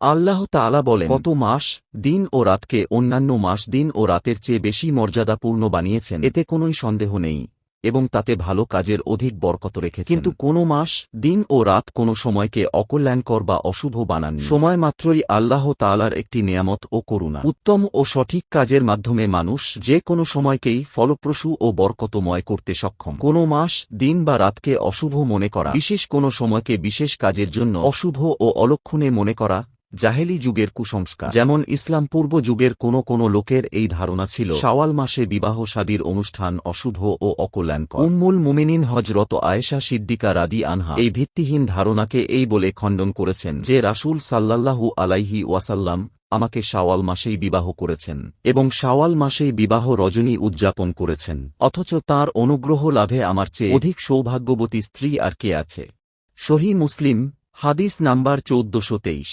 আল্লাহ তাআলা বলেন কত মাস দিন ও রাতকে অন্যান্য মাস দিন ও রাতের চেয়ে বেশি মর্যাদাপূর্ণ বানিয়েছেন। এতে কোনোই সন্দেহ নেই এবং তাতে ভালো কাজের অধিক বরকত রেখেছেন। কিন্তু কোনো মাস দিন ও রাত কোনো সময়কে অকল্যাণকর বা অশুভ বানান সময় মাত্রই আল্লাহ তালার একটি নিয়ামত ও করুণা। উত্তম ও সঠিক কাজের মাধ্যমে মানুষ যে কোনো সময়কেই ফলপ্রসূ ও বরকতময় করতে সক্ষম। কোনো মাস দিন বা রাতকে অশুভ মনে করা বিশেষ কোনো সময়কে বিশেষ কাজের জন্য অশুভ ও অলক্ষণে মনে করা জাহেলি যুগের কুসংস্কার। যেমন ইসলাম পূর্ব যুগের কোনো কোনো লোকের এই ধারণা ছিল, শাওয়াল মাসে বিবাহ শাদীর অনুষ্ঠান অশুভ ও অকল্যাণকর। উম্মুল মুমিনিন হজরত আয়েশা সিদ্দিকা রাদি আনহা এই ভিত্তিহীন ধারণাকে এই বলে খণ্ডন করেছেন যে রাসূল সাল্লাল্লাহু আলাইহি ওয়াসাল্লাম আমাকে শাওয়াল মাসেই বিবাহ করেছেন এবং শাওয়াল মাসেই বিবাহ রজনী উদযাপন করেছেন, অথচ তার অনুগ্রহ লাভে আমার চেয়ে অধিক সৌভাগ্যবতী স্ত্রী আর কে আছে? সহি মুসলিম, হাদিস নাম্বার চৌদ্দশো তেইশ।